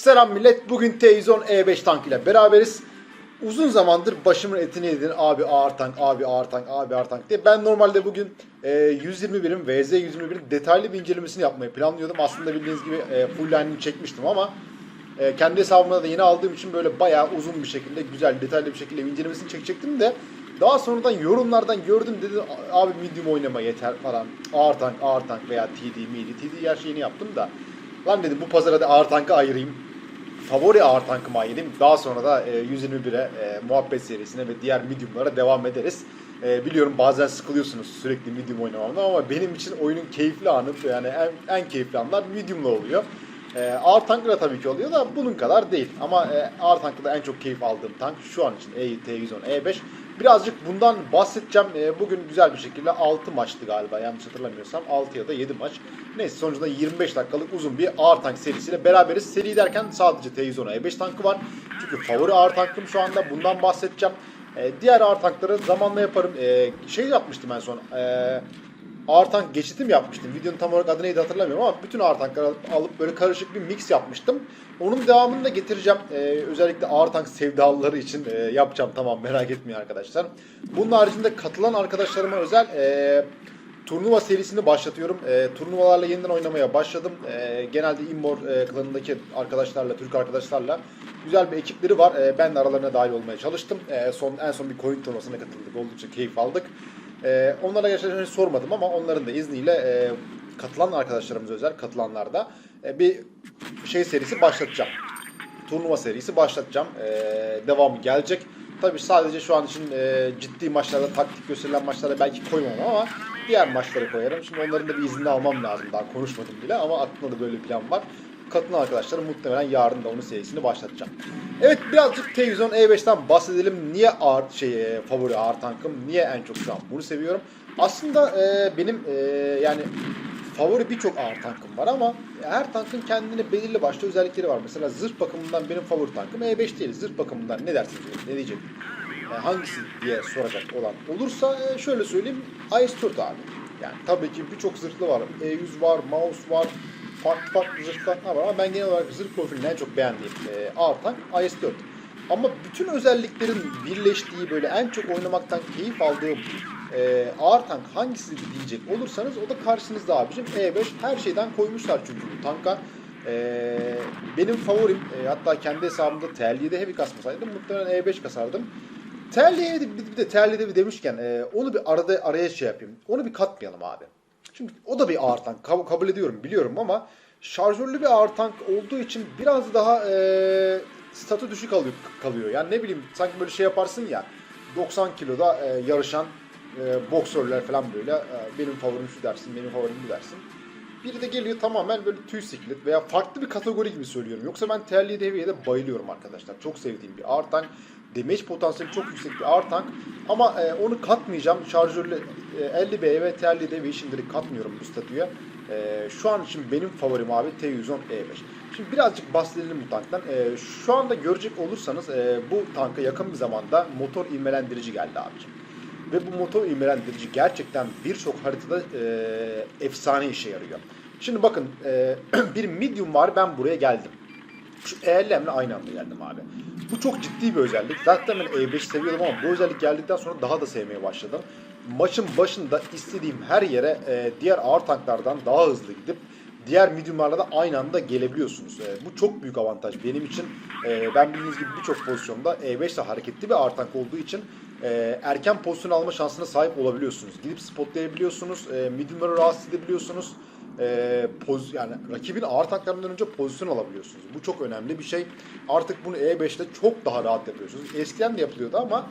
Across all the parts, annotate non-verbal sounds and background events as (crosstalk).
Selam millet. Bugün T110 E5 tank ile beraberiz. Uzun zamandır başımın etini yedin. Abi ağır tank, abi ağır tank, abi ağır tank diye. Ben normalde bugün e, 121'in VZ 121'in detaylı bir incelemesini yapmayı planlıyordum. Aslında bildiğiniz gibi e, full line'ini çekmiştim ama e, kendi hesabımda da yeni aldığım için böyle bayağı uzun bir şekilde, güzel, detaylı bir şekilde incelemesini çekecektim de daha sonradan yorumlardan gördüm dedi abi medium oynama yeter falan. Ağır tank, ağır tank veya TD, midi. TD her şeyini yaptım da. Lan dedim bu pazara da ağır tankı ayırayım. Favori ağır tankımı ayırayım. Daha sonra da e, 121'e e, muhabbet serisine ve diğer mediumlara devam ederiz. E, biliyorum bazen sıkılıyorsunuz sürekli medium oynamamdan ama benim için oyunun keyifli anı yani en, en keyifli anlar medium'la oluyor. E, ağır tankla tabii ki oluyor da bunun kadar değil. Ama e, ağır tankta da en çok keyif aldığım tank şu an için E, T110 E5. Birazcık bundan bahsedeceğim. E, bugün güzel bir şekilde 6 maçtı galiba yanlış hatırlamıyorsam. 6 ya da 7 maç. Neyse sonucunda 25 dakikalık uzun bir ağır tank serisiyle beraberiz. Seri derken sadece T110 E5 tankı var. Çünkü favori ağır tankım şu anda. Bundan bahsedeceğim. E, diğer ağır tankları zamanla yaparım. E, şey yapmıştım en son. E, ağır tank geçitim yapmıştım. Videonun tam olarak adı neydi hatırlamıyorum ama bütün ağır tankları alıp böyle karışık bir mix yapmıştım. Onun devamını da getireceğim. Ee, özellikle ağır tank sevdalıları için e, yapacağım tamam merak etmeyin arkadaşlar. Bunun haricinde katılan arkadaşlarıma özel e, turnuva serisini başlatıyorum. E, turnuvalarla yeniden oynamaya başladım. E, genelde Immor e, klanındaki arkadaşlarla, Türk arkadaşlarla güzel bir ekipleri var. E, ben de aralarına dahil olmaya çalıştım. E, son En son bir coin turnuvasına katıldık. Oldukça keyif aldık. E, onlara gerçekten sormadım ama onların da izniyle e, katılan arkadaşlarımız özel, katılanlarda e, bir şey serisi başlatacağım. Turnuva serisi başlatacağım. E, devamı gelecek. Tabii sadece şu an için e, ciddi maçlarda, taktik gösterilen maçlarda belki koymam ama diğer maçları koyarım. Şimdi onların da bir izni almam lazım. Daha konuşmadım bile ama aklımda da böyle plan var. Katılan arkadaşlarım muhtemelen yarın da onun serisini başlatacağım. Evet birazcık T110 E5'ten bahsedelim. Niye ağır şey e, favori ağır tankım? Niye en çok şu an bunu seviyorum? Aslında e, benim e, yani favori birçok ağır tankım var ama her tankın kendine belirli başlı özellikleri var. Mesela zırh bakımından benim favori tankım E5 değil. Zırh bakımından ne dersiniz? Ne diyecek? E, hangisi diye soracak olan olursa e, şöyle söyleyeyim. IS-4 abi. Yani tabii ki birçok zırhlı var. E100 var, mouse var, farklı farklı zırh tanklar var ama ben genel olarak zırh profilini en çok beğendiğim e, ağır tank IS-4. Ama bütün özelliklerin birleştiği böyle en çok oynamaktan keyif aldığım e, ağır tank hangisi diyecek olursanız o da karşınızda abicim. E5 her şeyden koymuşlar çünkü bu tanka. E, benim favorim e, hatta kendi hesabımda TL7 heavy kasmasaydım muhtemelen E5 kasardım. TL7 bir de TL7 bir demişken e, onu bir arada araya şey yapayım. Onu bir katmayalım abi. Çünkü o da bir ağır tank. Kab- kabul ediyorum biliyorum ama şarjörlü bir ağır tank olduğu için biraz daha e, statü düşük kalıyor, kalıyor. Yani ne bileyim sanki böyle şey yaparsın ya 90 kiloda e, yarışan e, boksörler falan böyle e, benim favorim şu dersin, benim favorim bu dersin. Biri de geliyor tamamen böyle tüy siklet veya farklı bir kategori gibi söylüyorum. Yoksa ben terliğe devreye de bayılıyorum arkadaşlar. Çok sevdiğim bir ağır tank. Damage potansiyeli çok yüksek bir ağır tank. Ama e, onu katmayacağım. Şarjörlü e, 50B ve terliğe devreyi şimdilik katmıyorum bu statüye. E, şu an için benim favorim abi T110 E5. Şimdi birazcık bahsedelim bu tanktan. E, şu anda görecek olursanız e, bu tanka yakın bir zamanda motor ivmelendirici geldi abicim. Ve bu motor ivmelendirici gerçekten birçok haritada e, efsane işe yarıyor. Şimdi bakın e, (clears throat) bir medium var ben buraya geldim. Şu E50'mle aynı anda geldim abi. Bu çok ciddi bir özellik. Zaten ben E5 seviyordum ama bu özellik geldikten sonra daha da sevmeye başladım. Maçın başında istediğim her yere e, diğer ağır tanklardan daha hızlı gidip diğer mediumlarla da aynı anda gelebiliyorsunuz. E, bu çok büyük avantaj benim için. E, ben bildiğiniz gibi birçok pozisyonda E5 ile hareketli bir ağır tank olduğu için e, erken pozisyon alma şansına sahip olabiliyorsunuz. Gidip spotlayabiliyorsunuz, e, mediumları rahatsız edebiliyorsunuz. E, poz, yani rakibin ağır tanklarından önce pozisyon alabiliyorsunuz. Bu çok önemli bir şey. Artık bunu E5'te çok daha rahat yapıyorsunuz. Eskiden de yapılıyordu ama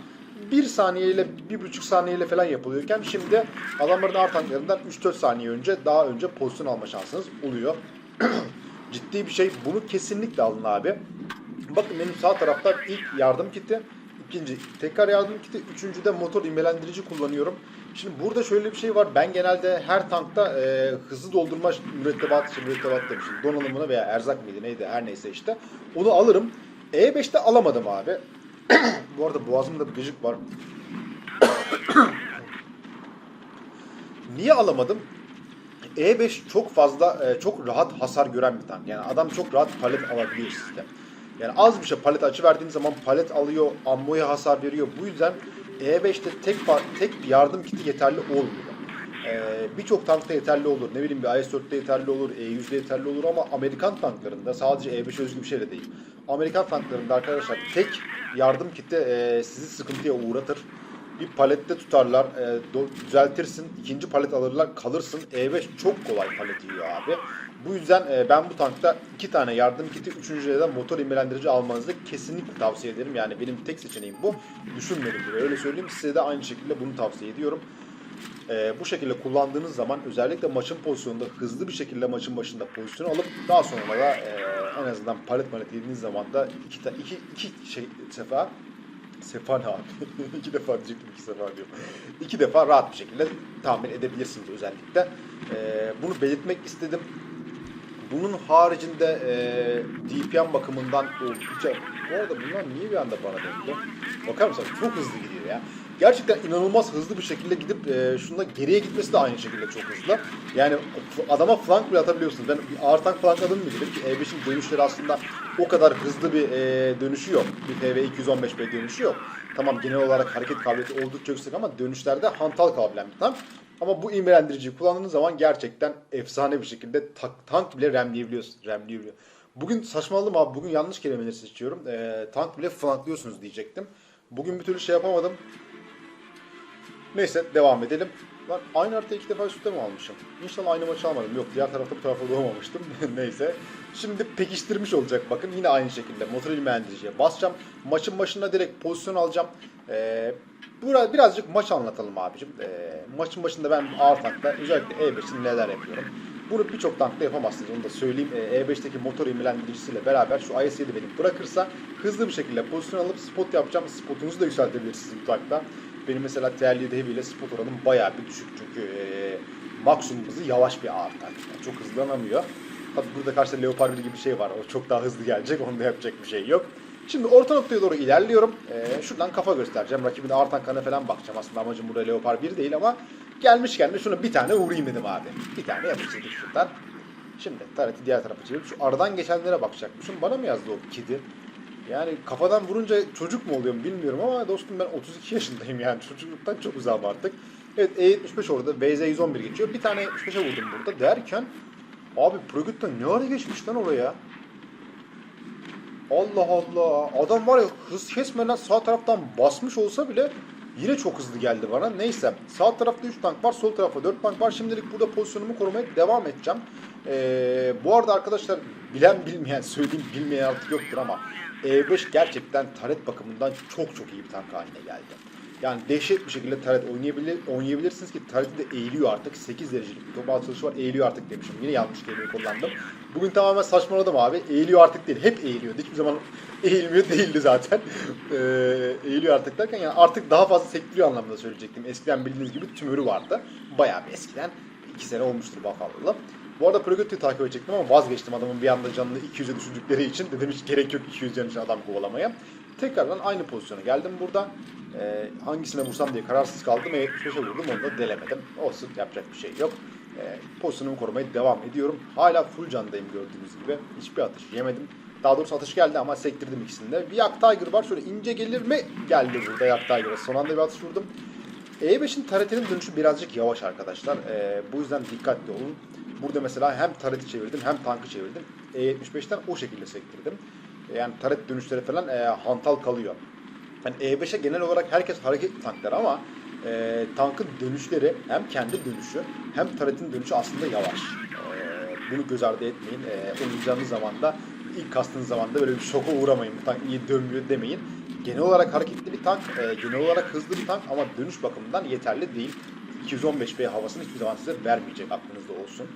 bir saniyeyle, bir buçuk saniyeyle falan yapılıyorken şimdi adamların ağır tanklarından 3-4 saniye önce daha önce pozisyon alma şansınız oluyor. (clears throat) Ciddi bir şey. Bunu kesinlikle alın abi. Bakın benim sağ tarafta ilk yardım kiti, ikinci tekrar yardım kiti, üçüncü de motor immelendirici kullanıyorum. Şimdi burada şöyle bir şey var. Ben genelde her tankta e, hızlı doldurma mürettebat, şey, mürettebat demişim. Donanımını veya erzak mıydı neydi her neyse işte. Onu alırım. E5'te alamadım abi. (clears throat) Bu arada boğazımda bir gıcık var. (clears throat) Niye alamadım? E5 çok fazla, e, çok rahat hasar gören bir tank. Yani adam çok rahat palet alabiliyor sizde. Yani az bir şey palet açı verdiğin zaman palet alıyor, ammoya hasar veriyor. Bu yüzden E5'te tek tek bir yardım kiti yeterli olmuyor. Ee, Birçok tankta yeterli olur. Ne bileyim bir IS-4'te yeterli olur, E100'de yeterli olur ama Amerikan tanklarında sadece E5 özgü bir şey de değil. Amerikan tanklarında arkadaşlar tek yardım kiti e, sizi sıkıntıya uğratır. Bir palette tutarlar, e, düzeltirsin, ikinci palet alırlar, kalırsın. E5 çok kolay palet yiyor abi. Bu yüzden e, ben bu tankta iki tane yardım kiti, üçüncüye de motor immelendirici almanızı kesinlikle tavsiye ederim. Yani benim tek seçeneğim bu. Düşünmedim bile. Öyle söyleyeyim. Size de aynı şekilde bunu tavsiye ediyorum. Ee, bu şekilde kullandığınız zaman özellikle maçın pozisyonunda hızlı bir şekilde maçın başında pozisyon alıp daha sonra da e, en azından palet palet yediğiniz zaman da iki, iki, iki şey sefer sefa ne abi? (laughs) iki defa diyecektim iki sefer diyorum. İki defa rahat bir şekilde tahmin edebilirsiniz özellikle. Ee, bunu belirtmek istedim. Bunun haricinde e, DPM bakımından oldukça... Bu arada bunlar niye bir anda bana döndü? Bakar mısın? Çok hızlı gidiyor ya. Gerçekten inanılmaz hızlı bir şekilde gidip e, şunda geriye gitmesi de aynı şekilde çok hızlı. Yani adama flank bile atabiliyorsunuz. Ben bir ağır tank flankladım mı dedim ki E5'in dönüşleri aslında o kadar hızlı bir e, dönüşü yok. Bir PV 215B dönüşü yok. Tamam genel olarak hareket kabiliyeti oldukça yüksek ama dönüşlerde hantal kalabilen bir tank. Ama bu imrelendiriciyi kullandığınız zaman gerçekten efsane bir şekilde tak- tank bile remleyebiliyorsunuz. Remleyebiliyor. Bugün saçmaladım abi. Bugün yanlış kelimeleri seçiyorum. Ee, tank bile flanklıyorsunuz diyecektim. Bugün bir türlü şey yapamadım. Neyse devam edelim. Lan aynı haritayı iki defa üst üste mi almışım? İnşallah aynı maçı almadım. Yok diğer tarafta bu tarafa doğmamıştım. (laughs) Neyse. Şimdi pekiştirmiş olacak bakın. Yine aynı şekilde motor ilmelendiriciye basacağım. Maçın başında direkt pozisyon alacağım. Ee, bura, birazcık maç anlatalım abicim. Ee, maçın başında ben ağır tankta özellikle E5'in neler yapıyorum. Bunu birçok tankta yapamazsınız onu da söyleyeyim. Ee, E5'teki motor imlendiricisiyle beraber şu IS-7 beni bırakırsa hızlı bir şekilde pozisyon alıp spot yapacağım. Spotunuzu da yükseltebilirsiniz bu tankta. Benim mesela TL7 Heavy ile spot oranım bayağı bir düşük çünkü e, maksimum hızı yavaş bir ağır tank. Yani çok hızlanamıyor. Tabi burada karşıda Leopard 1 gibi bir şey var. O çok daha hızlı gelecek. Onda yapacak bir şey yok. Şimdi orta noktaya doğru ilerliyorum. Ee, şuradan kafa göstereceğim. Rakibin ağır tanklarına falan bakacağım. Aslında amacım burada Leopard 1 değil ama gelmişken de şunu bir tane vurayım dedim abi. Bir tane yapıştırdık şuradan. Şimdi tarafı diğer tarafa çevirip şu aradan geçenlere bakacakmışım. Bana mı yazdı o kedi? Yani kafadan vurunca çocuk mu oluyorum bilmiyorum ama dostum ben 32 yaşındayım (laughs) yani çocukluktan çok uzağım artık. Evet E75 orada VZ111 geçiyor. Bir tane 75'e vurdum burada derken abi Progut'ta ne ara geçmiş lan oraya? Allah Allah. Adam var ya hız kesmeden sağ taraftan basmış olsa bile yine çok hızlı geldi bana. Neyse. Sağ tarafta 3 tank var. Sol tarafta 4 tank var. Şimdilik burada pozisyonumu korumaya devam edeceğim. Ee, bu arada arkadaşlar bilen bilmeyen söyleyeyim bilmeyen artık yoktur ama E5 gerçekten taret bakımından çok çok iyi bir tank haline geldi. Yani dehşet bir şekilde taret oynayabilir, oynayabilirsiniz ki tareti de eğiliyor artık. 8 derecelik bir top atılışı var. Eğiliyor artık demişim. Yine yanlış kelimeyi kullandım. Bugün tamamen saçmaladım abi. Eğiliyor artık değil. Hep eğiliyordu. Hiçbir zaman (laughs) eğilmiyor değildi zaten. Ee, eğiliyor artık derken yani artık daha fazla sektiriyor anlamında söyleyecektim. Eskiden bildiğiniz gibi tümörü vardı. Bayağı bir eskiden. 2 sene olmuştur Buffalo'da. Bu arada Progotti'yi takip edecektim ama vazgeçtim adamın bir anda canını 200'e düşürdükleri için. (laughs) Dedim hiç gerek yok 200 can için adam kovalamaya. Tekrardan aynı pozisyona geldim burada. Ee, hangisine vursam diye kararsız kaldım. E75'e vurdum onu da delemedim. Olsun yapacak bir şey yok. Ee, pozisyonumu korumaya devam ediyorum. Hala full candayım gördüğünüz gibi. Hiçbir atış yemedim. Daha doğrusu atış geldi ama sektirdim ikisini de. Bir Yak Tiger var. Şöyle ince gelir mi? Geldi burada Yak Tiger'a. Son anda bir atış vurdum. E5'in taretinin dönüşü birazcık yavaş arkadaşlar. Ee, bu yüzden dikkatli olun. Burada mesela hem tareti çevirdim hem tankı çevirdim. E75'ten o şekilde sektirdim. Yani taret dönüşleri falan e, hantal kalıyor. Yani E5'e genel olarak herkes hareket tanklar ama e, tankın dönüşleri hem kendi dönüşü hem taretin dönüşü aslında yavaş. E, bunu göz ardı etmeyin. E, oynayacağınız zaman da ilk kastığınız zaman da böyle bir şoka uğramayın. Bu tank iyi dönmüyor demeyin. Genel olarak hareketli bir tank, e, genel olarak hızlı bir tank ama dönüş bakımından yeterli değil. 215B havasını hiçbir zaman size vermeyecek aklınızda olsun.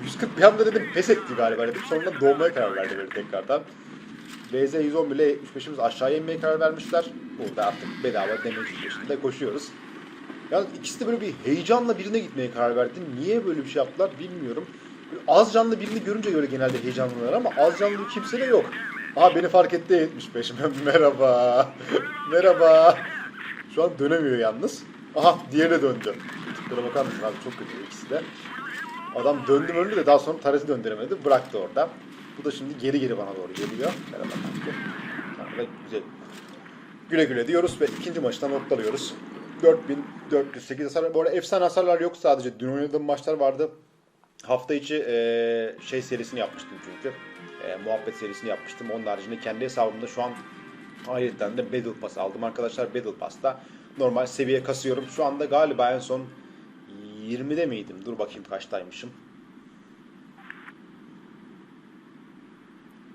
E, 140 bir anda dedim pes etti galiba dedim. Sonra doğmaya karar verdi böyle tekrardan. BZ 110 bile 75'imiz aşağıya inmeye karar vermişler. Burada artık bedava demek peşinde koşuyoruz. Yani ikisi de böyle bir heyecanla birine gitmeye karar verdi. Niye böyle bir şey yaptılar bilmiyorum. Az canlı birini görünce böyle genelde heyecanlılar ama az canlı kimse de yok. Aha beni fark etti 75. (laughs) Merhaba. Merhaba. Şu an dönemiyor yalnız. Aha diğerine döndü. Hareketlere bakar mısın abi çok kötü ikisi de. Adam döndü öldü de daha sonra Tares'i döndüremedi. Bıraktı orada. Bu da şimdi geri geri bana doğru geliyor. Merhaba kanki. Tamam güzel. Güle güle diyoruz ve ikinci maçtan noktalıyoruz. 4408 hasar. Bu arada efsane hasarlar yok sadece. Dün oynadığım maçlar vardı. Hafta içi eee, şey serisini yapmıştım çünkü. Eee, muhabbet serisini yapmıştım. Onun haricinde kendi hesabımda şu an ayrıca de Battle Pass aldım arkadaşlar. Battle Pass'ta normal seviye kasıyorum. Şu anda galiba en son 20'de miydim? Dur bakayım kaçtaymışım.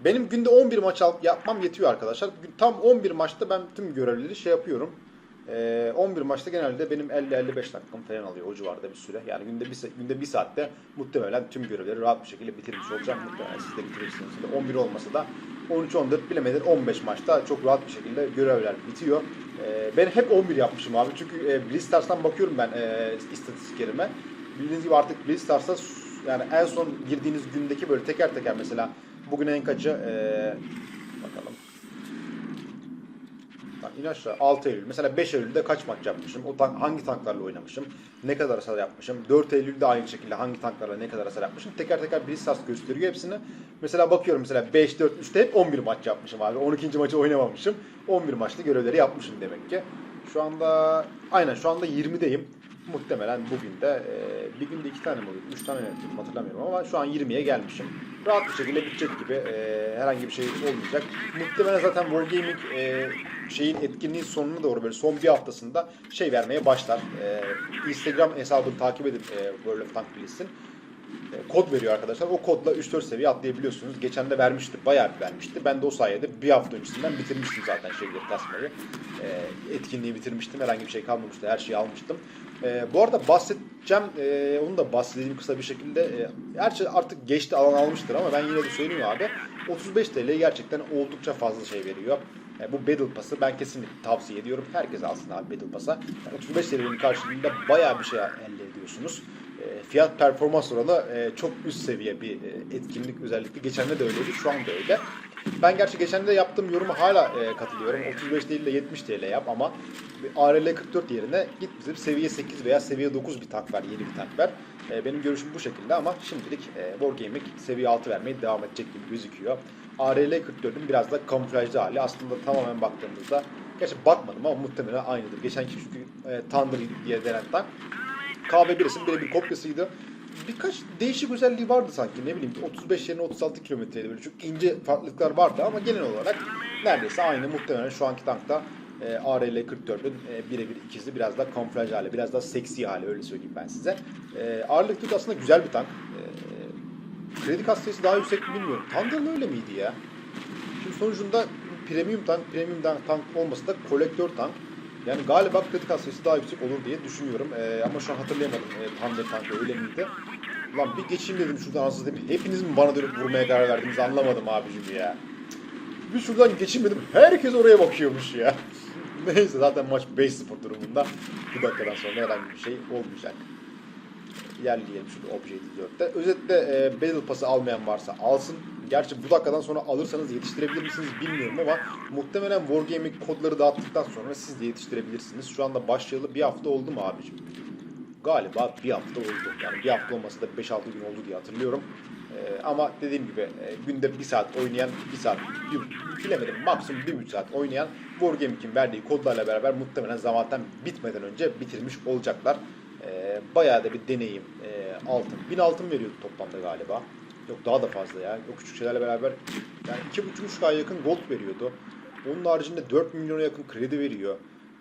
Benim günde 11 maç yapmam yetiyor arkadaşlar. Tam 11 maçta ben tüm görevleri şey yapıyorum. Ee, 11 maçta genelde benim 50-55 dakikam falan alıyor o civarda bir süre. Yani günde bir, günde bir saatte muhtemelen tüm görevleri rahat bir şekilde bitirmiş olacağım. Muhtemelen siz de bitirirsiniz. Ya da 11 olmasa da 13-14 bilemedin 15 maçta çok rahat bir şekilde görevler bitiyor. Ee, ben hep 11 yapmışım abi. Çünkü e, Blistars'tan bakıyorum ben e, istatistiklerime. Bildiğiniz gibi artık Blistars'ta s- yani en son girdiğiniz gündeki böyle teker teker mesela bugün en kaçı e, bakalım. Bak in aşağı 6 Eylül. Mesela 5 Eylül'de kaç maç yapmışım? O tank, hangi tanklarla oynamışım? Ne kadar hasar yapmışım? 4 Eylül'de aynı şekilde hangi tanklarla ne kadar hasar yapmışım? Teker teker bir sas gösteriyor hepsini. Mesela bakıyorum mesela 5 4 3'te hep 11 maç yapmışım abi. 12. maçı oynamamışım. 11 maçlı görevleri yapmışım demek ki. Şu anda aynen şu anda 20'deyim. Muhtemelen bugün de e, bir günde iki tane mi? Üç tane yapıyorum hatırlamıyorum ama şu an 20'ye gelmişim. Rahat bir şekilde bitecek gibi e, herhangi bir şey olmayacak. Muhtemelen zaten Wargaming e, şeyin etkinliğin sonuna doğru böyle son bir haftasında şey vermeye başlar. E, Instagram hesabını takip edin e, World of Tank bilirsin. E, kod veriyor arkadaşlar. O kodla 3-4 seviye atlayabiliyorsunuz. Geçen de vermişti. Bayağı bir vermişti. Ben de o sayede bir hafta öncesinden bitirmiştim zaten şeyleri kasmayı. E, etkinliği bitirmiştim. Herhangi bir şey kalmamıştı. Her şeyi almıştım. E, bu arada bahsedeceğim. e, onu da bahsedeyim kısa bir şekilde. E, gerçi artık geçti alan almıştır ama ben yine de söyleyeyim abi. 35 TL gerçekten oldukça fazla şey veriyor. E, bu Battle Pass'ı ben kesinlikle tavsiye ediyorum. Herkes alsın abi Battle Pass'a. Yani 35 TL'nin karşılığında bayağı bir şey elde ediyorsunuz. Fiyat performans oranı e, çok üst seviye bir e, etkinlik özellikle. Geçen de öyleydi, şu anda öyle. Ben gerçi geçen de yaptığım yoruma hala e, katılıyorum. 35 değil de 70 TL yap ama ARL 44 yerine git bizim seviye 8 veya seviye 9 bir tank ver, yeni bir tank ver. Benim görüşüm bu şekilde ama şimdilik Wargaming seviye 6 vermeye devam edecek gibi gözüküyor. ARL 44'ün biraz da kamuflajlı hali. Aslında tamamen baktığımızda, gerçi bakmadım ama muhtemelen aynıdır. Geçenki çünkü e, Thunder diye denen tank KB1'in birebir kopyasıydı. Birkaç değişik özelliği vardı sanki ne bileyim 35 yerine 36 kilometreydi böyle çok ince farklılıklar vardı ama genel olarak neredeyse aynı muhtemelen şu anki tankta e, ARL 44'ün e, birebir ikizi biraz daha kamuflaj hali biraz daha seksi hali öyle söyleyeyim ben size. E, ağırlık 44 aslında güzel bir tank. E, kredi kas sayısı daha yüksek mi bilmiyorum. Thunder'ın öyle miydi ya? Şimdi sonucunda premium tank, premium tank, olması da kolektör tank. Yani galiba kritik has sayısı daha yüksek olur diye düşünüyorum. Ee, ama şu an hatırlayamadım. Ee, Thunder Tank öyle miydi? Lan bir geçeyim dedim şuradan ansız dedim. Hepiniz mi bana dönüp vurmaya karar verdiniz anlamadım abicim ya. Bir şuradan geçeyim dedim. Herkes oraya bakıyormuş ya. (laughs) Neyse zaten maç 5-0 durumunda. Bu dakikadan sonra herhangi bir şey olmayacak. İlerleyelim şurada Objective 4'te. Özetle e, Battle Pass'ı almayan varsa alsın. Gerçi bu dakikadan sonra alırsanız yetiştirebilir misiniz bilmiyorum ama muhtemelen Wargaming kodları dağıttıktan sonra siz de yetiştirebilirsiniz. Şu anda başlayalı bir hafta oldu mu abicim? Galiba bir hafta oldu. Yani bir hafta olmasa da 5-6 gün oldu diye hatırlıyorum. Ee, ama dediğim gibi e, günde bir saat oynayan, bir saat, bir, bilemedim maksimum bir buçuk saat oynayan Wargaming'in verdiği kodlarla beraber muhtemelen zamandan bitmeden önce bitirmiş olacaklar. Ee, bayağı da bir deneyim e, altın. 1000 altın veriyordu toplamda galiba. Yok daha da fazla ya. O küçük şeylerle beraber yani 2,5 ay yakın gold veriyordu. Onun haricinde 4 milyona yakın kredi veriyor.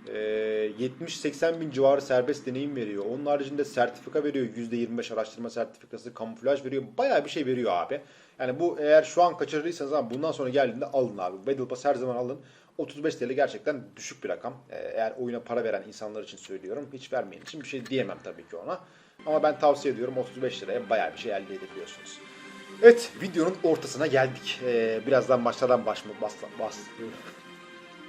Ee, 70-80 bin civarı serbest deneyim veriyor. Onun haricinde sertifika veriyor. %25 araştırma sertifikası, kamuflaj veriyor. Bayağı bir şey veriyor abi. Yani bu eğer şu an kaçırırsanız ama bundan sonra geldiğinde alın abi. Battle Pass her zaman alın. 35 TL gerçekten düşük bir rakam. Ee, eğer oyuna para veren insanlar için söylüyorum. Hiç vermeyin için bir şey diyemem tabii ki ona. Ama ben tavsiye ediyorum 35 liraya bayağı bir şey elde edebiliyorsunuz. Evet videonun ortasına geldik. Ee, birazdan maçlardan baş, bas, bas.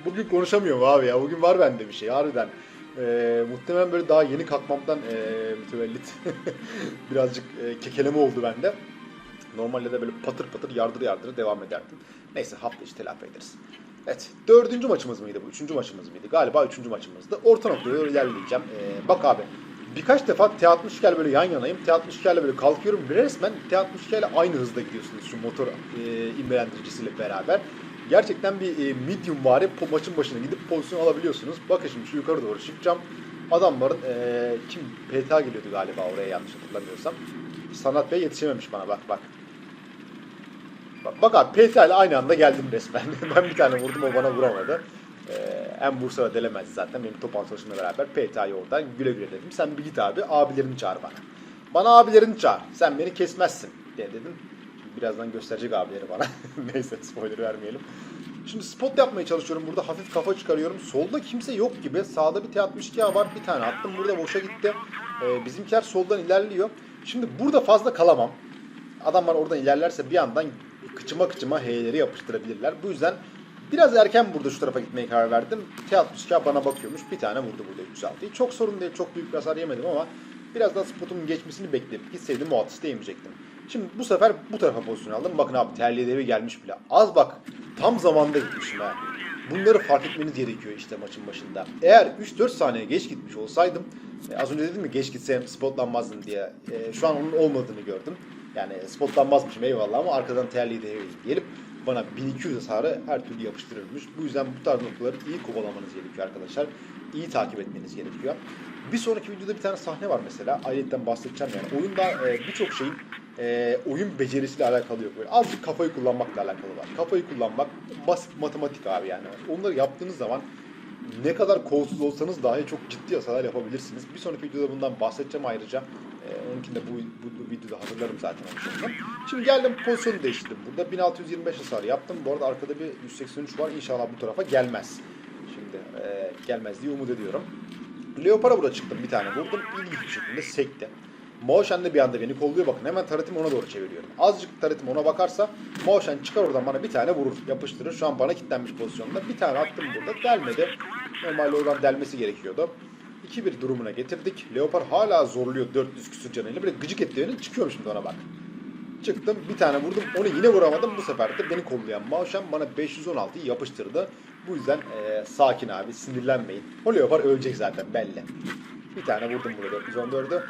Bugün konuşamıyorum abi ya. Bugün var bende bir şey harbiden. Ee, muhtemelen böyle daha yeni kalkmamdan ee, mütevellit (laughs) birazcık ee, kekeleme oldu bende. Normalde de böyle patır patır yardır yardır devam ederdim. Neyse hafta içi telafi ederiz. Evet dördüncü maçımız mıydı bu? Üçüncü maçımız mıydı? Galiba üçüncü maçımızdı. Orta noktaya doğru ilerleyeceğim. Ee, bak abi birkaç defa T60 böyle yan yanayım. T60 böyle kalkıyorum. Resmen T60 ile aynı hızda gidiyorsunuz şu motor e, inmelendiricisiyle beraber. Gerçekten bir e, medium vari po- maçın başına gidip pozisyon alabiliyorsunuz. Bakın şimdi şu yukarı doğru çıkacağım. Adamların e, kim PTA geliyordu galiba oraya yanlış hatırlamıyorsam. Sanat Bey yetişememiş bana bak bak. Bak, bak abi PTA ile aynı anda geldim resmen. (laughs) ben bir tane vurdum o bana vuramadı. Ee, hem Bursa'da delemez zaten benim top arkadaşımla beraber PTA'yı oradan güle güle dedim. Sen bir git abi abilerini çağır bana. Bana abilerini çağır. Sen beni kesmezsin diye dedim. Şimdi birazdan gösterecek abileri bana. (laughs) Neyse spoiler vermeyelim. Şimdi spot yapmaya çalışıyorum. Burada hafif kafa çıkarıyorum. Solda kimse yok gibi. Sağda bir T62 var. Bir tane attım. Burada boşa gitti. Ee, bizimkiler soldan ilerliyor. Şimdi burada fazla kalamam. Adamlar oradan ilerlerse bir yandan kıçıma kıçıma H'leri yapıştırabilirler. Bu yüzden biraz erken burada şu tarafa gitmeye karar verdim. T62 bana bakıyormuş. Bir tane vurdu burada 306'yı. Çok sorun değil. Çok büyük bir hasar yemedim ama biraz daha spotumun geçmesini bekleyip gitseydim o atışı değmeyecektim. Şimdi bu sefer bu tarafa pozisyon aldım. Bakın abi terliğe devi gelmiş bile. Az bak tam zamanda gitmişim ha. Bunları fark etmeniz gerekiyor işte maçın başında. Eğer 3-4 saniye geç gitmiş olsaydım e, az önce dedim mi geç gitsem spotlanmazdım diye. E, şu an onun olmadığını gördüm. Yani spotlanmazmışım eyvallah ama arkadan terliği de gelip bana 1200 hasarı her türlü yapıştırırmış. Bu yüzden bu tarz noktaları iyi kovalamanız gerekiyor arkadaşlar. İyi takip etmeniz gerekiyor. Bir sonraki videoda bir tane sahne var mesela. Ayrıca bahsedeceğim yani. Oyunda e, birçok şeyin e, oyun becerisiyle alakalı yok. Böyle azıcık kafayı kullanmakla alakalı var. Kafayı kullanmak basit matematik abi yani. Onları yaptığınız zaman ne kadar kolsuz olsanız dahi çok ciddi hasarlar yapabilirsiniz. Bir sonraki videoda bundan bahsedeceğim ayrıca. Ee, onunkini bu, bu, bu videoda hazırlarım zaten. Şimdi geldim pozisyonu değiştirdim. Burada 1625 hasar yaptım. Bu arada arkada bir 183 var. İnşallah bu tarafa gelmez. Şimdi e, gelmez diye umut ediyorum. Leopard'a burada çıktım bir tane vurdum. İlginç bir şekilde sekti. Motion de bir anda beni kolluyor bakın. Hemen taretimi ona doğru çeviriyorum. Azıcık taretim ona bakarsa Motion çıkar oradan bana bir tane vurur. Yapıştırır. Şu an bana kilitlenmiş pozisyonda. Bir tane attım burada. Delmedi. Normalde oradan delmesi gerekiyordu. 2-1 durumuna getirdik. Leopard hala zorluyor 400 küsür canıyla. Böyle gıcık etti beni. Çıkıyorum şimdi ona bak. Çıktım bir tane vurdum. Onu yine vuramadım. Bu sefer de beni kollayan Mavşan bana 516'yı yapıştırdı. Bu yüzden eee, sakin abi sinirlenmeyin. O Leopard ölecek zaten belli. Bir tane vurdum burada 414'ü.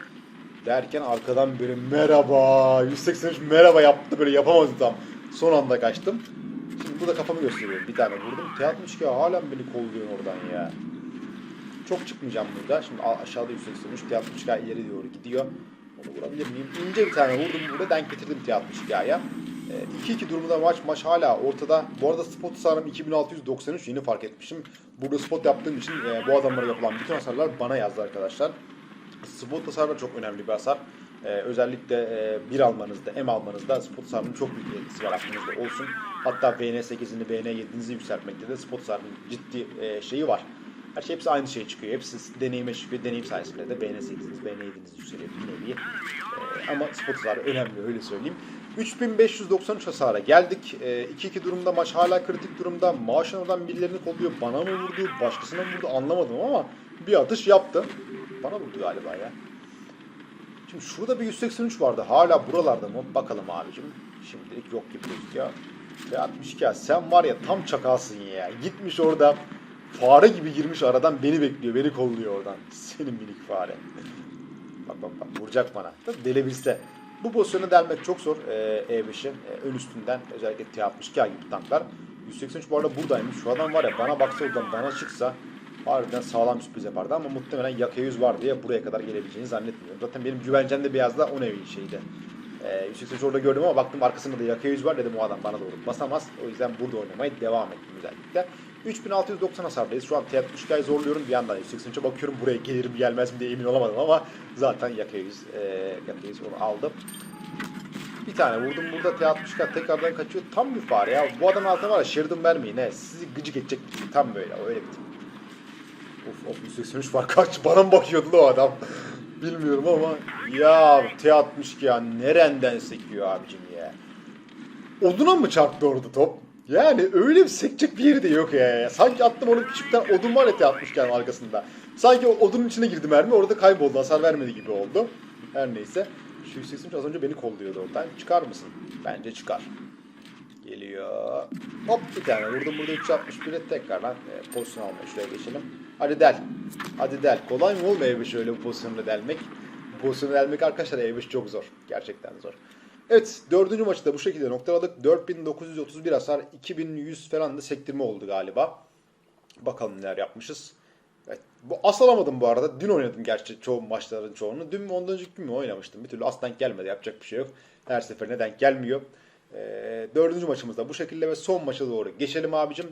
Derken arkadan böyle merhaba 183 merhaba yaptı böyle yapamadı tam. Son anda kaçtım. Şimdi burada kafamı gösteriyorum. Bir tane vurdum. T62 halen beni kolluyor oradan ya. Çok çıkmayacağım burada. Şimdi aşağıda 183 T62 ileri doğru gidiyor. Onu vurabilir miyim? İnce bir tane vurdum burada. Denk getirdim T62'ya. 2-2 durumunda maç. Maç hala ortada. Bu arada spot hasarım 2693 yeni fark etmişim. Burada spot yaptığım için e, bu adamlara yapılan bütün hasarlar bana yazdı arkadaşlar. Spot hasar da çok önemli bir hasar. Ee, özellikle e, bir almanızda, M almanızda spot hasarının çok büyük etkisi var aklınızda olsun. Hatta VN8'ini, VN7'nizi yükseltmekte de spot hasarının ciddi e, şeyi var. Her şey hepsi aynı şey çıkıyor. Hepsi deneyime çıkıyor. Deneyim sayesinde de VN8'iniz, VN7'niz yükseliyor bir nevi. Ee, ama spot önemli öyle söyleyeyim. 3593 hasara geldik. Ee, 2-2 durumda maç hala kritik durumda. Maaşın oradan birilerini kolluyor. Bana mı vurdu, başkasına mı vurdu anlamadım ama bir atış yaptı. Bana vurdu galiba ya. Şimdi şurada bir 183 vardı. Hala buralarda mı? Bakalım abicim. Şimdilik yok gibi gözüküyor. Ve 62 ya sen var ya tam çakalsın ya. Gitmiş orada fare gibi girmiş aradan beni bekliyor. Beni kolluyor oradan. Senin minik fare. Bak bak bak vuracak bana. Delebilse. Bu pozisyonu delmek çok zor. Ee, E5'in e, ön üstünden özellikle T62 gibi tanklar. 183 bu arada buradaymış. Şu adam var ya bana baksa oradan bana çıksa harbiden sağlam sürpriz yapardı ama muhtemelen yaka yüz var diye buraya kadar gelebileceğini zannetmiyorum. Zaten benim güvencem de beyazda o nevi şeydi. Ee, 183 orada gördüm ama baktım arkasında da yaka yüz var dedim o adam bana doğru basamaz. O yüzden burada oynamaya devam ettim özellikle. 3690 hasardayız. Şu an T62'yi zorluyorum. Bir yandan 183'e bakıyorum. Buraya gelir mi gelmez mi diye emin olamadım ama zaten yaka yüz, e, yaka yüz onu aldım. Bir tane vurdum burada T60 tekrardan kaçıyor. Tam bir fare ya. Bu adamın altına var ya Sheridan vermeyin he. Sizi gıcık edecek bir tip. Tam böyle öyle bir. Of of 183 var kaç. Bana mı bakıyordu o adam? (laughs) Bilmiyorum ama ya T62 ya nereden sekiyor abicim ya. Oduna mı çarptı orada top? Yani öyle bir sekecek bir yeri de yok ya. Sanki attım onun küçükten odun var ya T60 arkasında. Sanki o odunun içine girdi mermi orada kayboldu hasar vermedi gibi oldu. Her neyse. Şu 183 az önce beni kolluyordu oradan. Çıkar mısın? Bence çıkar. Geliyor. Hop bir tane vurdum burada 361'e tekrardan e, pozisyon almaya şuraya geçelim. Hadi del. Hadi del. Kolay mı oğlum E5 öyle bu pozisyonda delmek? Bu pozisyonda delmek arkadaşlar E5 çok zor. Gerçekten zor. Evet dördüncü maçı da bu şekilde noktaladık. 4931 hasar 2100 falan da sektirme oldu galiba. Bakalım neler yapmışız. Evet, bu as alamadım bu arada. Dün oynadım gerçi çoğu maçların çoğunu. Dün mü ondan önceki gün mü oynamıştım. Bir türlü as denk gelmedi. Yapacak bir şey yok. Her seferine denk gelmiyor. Ee, dördüncü maçımız da bu şekilde ve son maça doğru geçelim abicim.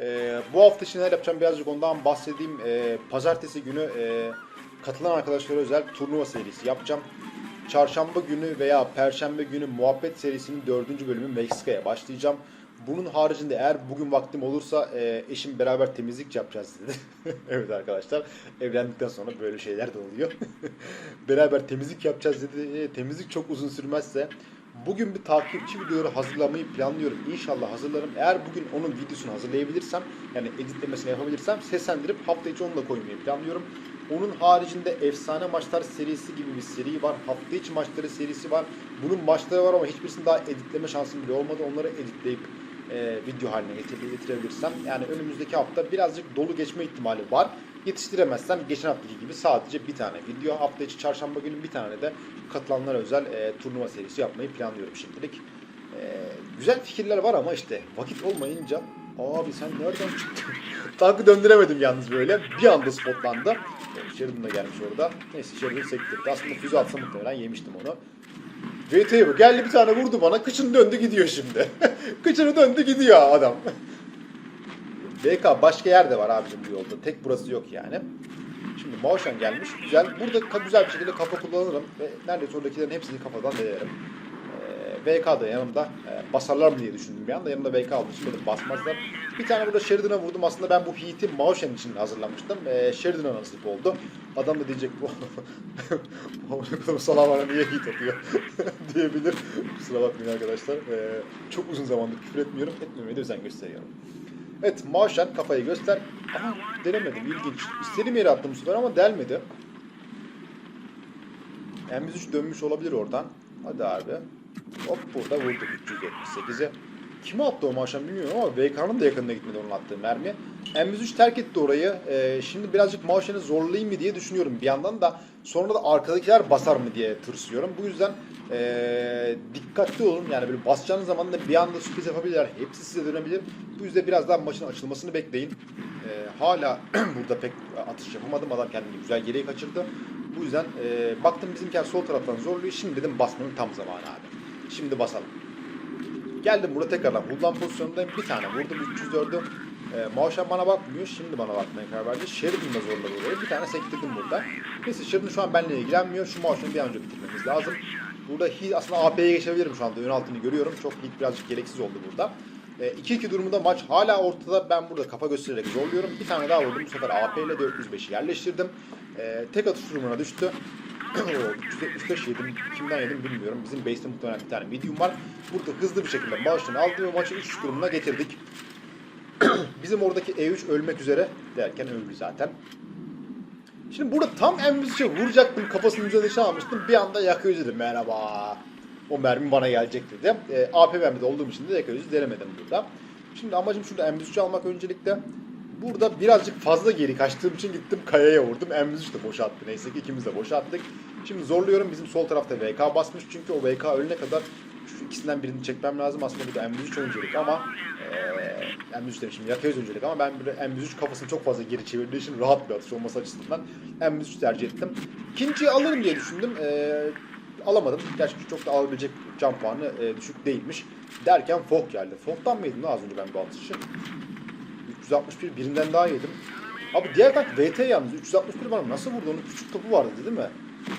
Ee, bu hafta için neler yapacağım birazcık ondan bahsedeyim. Ee, pazartesi günü e, katılan arkadaşlara özel turnuva serisi yapacağım. Çarşamba günü veya perşembe günü muhabbet serisinin dördüncü bölümü Meksika'ya başlayacağım. Bunun haricinde eğer bugün vaktim olursa e, eşim beraber temizlik yapacağız dedi. (laughs) evet arkadaşlar evlendikten sonra böyle şeyler de oluyor. (laughs) beraber temizlik yapacağız dedi. E, temizlik çok uzun sürmezse bugün bir takipçi videoları hazırlamayı planlıyorum. İnşallah hazırlarım. Eğer bugün onun videosunu hazırlayabilirsem yani editlemesini yapabilirsem seslendirip hafta içi onu da koymayı planlıyorum. Onun haricinde efsane maçlar serisi gibi bir seri var. Hafta içi maçları serisi var. Bunun maçları var ama hiçbirisini daha editleme şansım bile olmadı. Onları editleyip e, video haline getir- getirebilirsem. Yani önümüzdeki hafta birazcık dolu geçme ihtimali var. Yetiştiremezsem geçen haftaki gibi sadece bir tane video. Hafta içi çarşamba günü bir tane de katılanlara özel e, turnuva serisi yapmayı planlıyorum şimdilik. E, güzel fikirler var ama işte vakit olmayınca Abi sen nereden çıktın? (laughs) Tankı döndüremedim yalnız böyle. Bir anda spotlandı. Sheridan da gelmiş orada. Neyse Sheridan sektirdi. Aslında füze atsa muhtemelen yemiştim onu. Bu. Geldi bir tane vurdu bana. Kıçını döndü gidiyor şimdi. (laughs) Kıçını döndü gidiyor adam. VK başka yerde var abicim bu yolda. Tek burası yok yani. Şimdi Mauşan gelmiş. Güzel. Burada güzel bir şekilde kafa kullanırım. Ve neredeyse oradakilerin hepsini kafadan delerim. VK da yanımda. Ee, basarlar mı diye düşündüm bir anda. Yanımda VK için dedim basmazlar. Bir tane burada Sheridan'a vurdum. Aslında ben bu heat'i Mauşan için hazırlamıştım. Ee, Sheridan'a nasip oldu. Adam da diyecek bu bu salak bana niye heat atıyor (laughs) diyebilir. Kusura bakmayın arkadaşlar. Ee, çok uzun zamandır küfür etmiyorum. Etmemeye de özen gösteriyorum. Evet Mauşan kafayı göster. Aha denemedim ilginç. İstediğim yere attım bu ama delmedi. M103 dönmüş olabilir oradan. Hadi abi. Hop burada vurduk 378'e. Kime attı o maşan bilmiyorum ama VK'nın da yakınına gitmedi onun attığı mermi. M103 terk etti orayı. Ee, şimdi birazcık Maşan'ı zorlayayım mı diye düşünüyorum bir yandan da. Sonra da arkadakiler basar mı diye tırsıyorum. Bu yüzden ee, dikkatli olun. Yani böyle basacağınız zaman da bir anda sürpriz yapabilirler. Hepsi size dönebilir. Bu yüzden biraz daha maçın açılmasını bekleyin. Ee, hala (clears throat) burada pek atış yapamadım. Adam kendini güzel geriye kaçırdı. Bu yüzden e, baktım bizimkiler sol taraftan zorluyor. Şimdi dedim basmanın tam zamanı abi. Şimdi basalım. Geldim burada tekrardan kullan pozisyonundayım. Bir tane vurdum 304'ü. E, Mauşan bana bakmıyor. Şimdi bana bakmaya karar verdi. Sheridan da zorladı oraya. Bir tane sektirdim burada. Neyse Sheridan şu an benimle ilgilenmiyor. Şu Mauşan'ı bir an önce bitirmemiz lazım. Burada Heat aslında AP'ye geçebilirim şu anda. Ön altını görüyorum. Çok lig birazcık gereksiz oldu burada. E, 2-2 durumunda maç hala ortada. Ben burada kafa göstererek zorluyorum. Bir tane daha vurdum. Bu sefer AP ile 405'i yerleştirdim. E, tek atış durumuna düştü. Oo, 375 yedim. Kimden yedim bilmiyorum. Bizim base'te muhtemelen bir tane medium var. Burada hızlı bir şekilde maaşını aldı ve maçı 3 durumuna getirdik. (clears throat) Bizim oradaki E3 ölmek üzere derken öldü zaten. Şimdi burada tam M103'e vuracaktım. Kafasının üzerine şey almıştım. Bir anda yakıyoruz dedim. Merhaba. O mermi bana gelecek dedim. E, AP mermide olduğum için de yakıyoruz denemedim burada. Şimdi amacım şurada M103'ü almak öncelikle. Burada birazcık fazla geri kaçtığım için gittim kayaya vurdum. M103 de boşalttı neyse ki ikimiz de boşalttık. Şimdi zorluyorum bizim sol tarafta VK basmış çünkü o VK ölene kadar şu ikisinden birini çekmem lazım. Aslında bir de M103 öncelik ama eee M103 demişim yakıyoruz öncelik ama ben böyle M103 kafasını çok fazla geri çevirdiği için rahat bir atış olması açısından M103 tercih ettim. İkinciyi alırım diye düşündüm. Eee alamadım. Gerçi çok da alabilecek can puanı e, düşük değilmiş. Derken Fok geldi. Fok'tan mı yedim lan az önce ben bu atışı? 361 birinden daha yedim. Abi diğer tank VT yalnız 361 bana nasıl vurdu onun küçük topu vardı değil mi?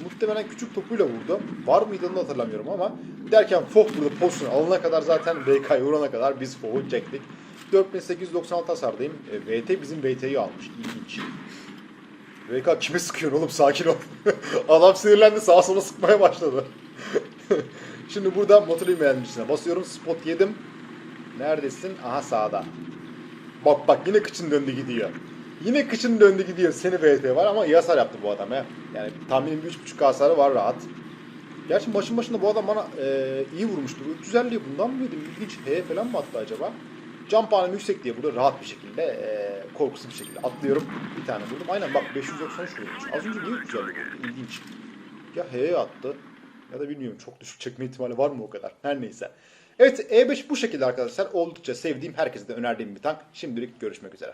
Muhtemelen küçük topuyla vurdu. Var mıydı onu hatırlamıyorum ama derken Fok burada pozisyon alana kadar zaten VK'ya vurana kadar biz Fok'u çektik. 4896 hasardayım. E, VT bizim VT'yi almış. İlginç. VK kime sıkıyorsun oğlum sakin ol. (laughs) Adam sinirlendi sağa sola sıkmaya başladı. (laughs) Şimdi burada motor mühendisine basıyorum. Spot yedim. Neredesin? Aha sağda. Bak bak yine kıçın döndü gidiyor. Yine kıçın döndü gidiyor. Seni VT var ama iyi hasar yaptı bu adam ya. Yani tahminim bir 3.5 hasarı var rahat. Gerçi başın başında bu adam bana e, iyi vurmuştu. 350 bundan mı yedim? İlginç. H falan mı attı acaba? Cam panem yüksek diye burada rahat bir şekilde e, korkusuz bir şekilde atlıyorum. Bir tane vurdum. Aynen bak 593 vurmuş. Az önce niye 350 vurdu? İlginç. Ya H'ye attı. Ya da bilmiyorum çok düşük çekme ihtimali var mı o kadar? Her neyse. Evet E5 bu şekilde arkadaşlar. Oldukça sevdiğim, herkese de önerdiğim bir tank. Şimdilik görüşmek üzere.